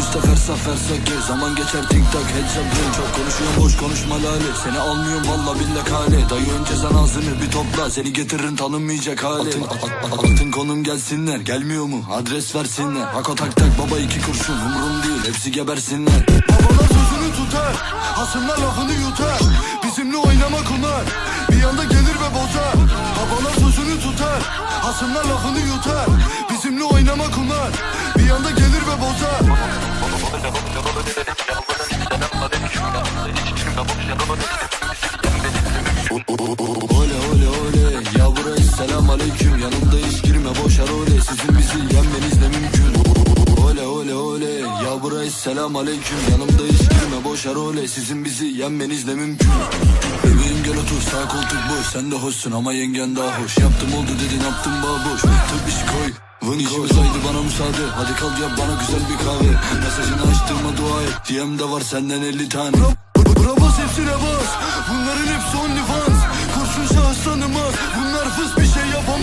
Insta fersa fersa gez Zaman geçer tik tak headshot ring Çok konuşuyorum boş konuşma lale. Seni almıyorum valla billah kale. Dayı önce sen ağzını bir topla. Seni getiririm tanınmayacak hale. Atın, a- a- atın konum gelsinler. Gelmiyor mu? Adres versinler. Hako tak tak baba iki kurşun. Umrum değil hepsi gebersinler. Babalar sözünü tutar Hasımlar lafını yutar. Bizimle oynama kumar Hasımlar lafını yutar Bizimle oynama kumar Bir anda gelir ve bozar. Ole ole ole. Ya burayı selam aleyküm. Yanımdayız girme boşar ole. Sizin bizi yenmeniz ne mümkün? Ole ole ole. Ya burayı selam aleyküm. Yanımdayız girme boşar ole. Sizin bizi yenmeniz ne mümkün Otur sağ koltuk boş Sen de hoşsun ama yengen daha hoş. Yaptım oldu dedin yaptım boş. Tıp işi koy. Vın işimiz haydi bana müsaade. Hadi kal yap bana güzel bir kahve. Mesajını açtırma dua et. DM'de var senden 50 tane. Bra bas hepsine bas. Bunların hepsi only fans Kurşun şahıs tanımaz. Bunlar fıs bir şey yapamaz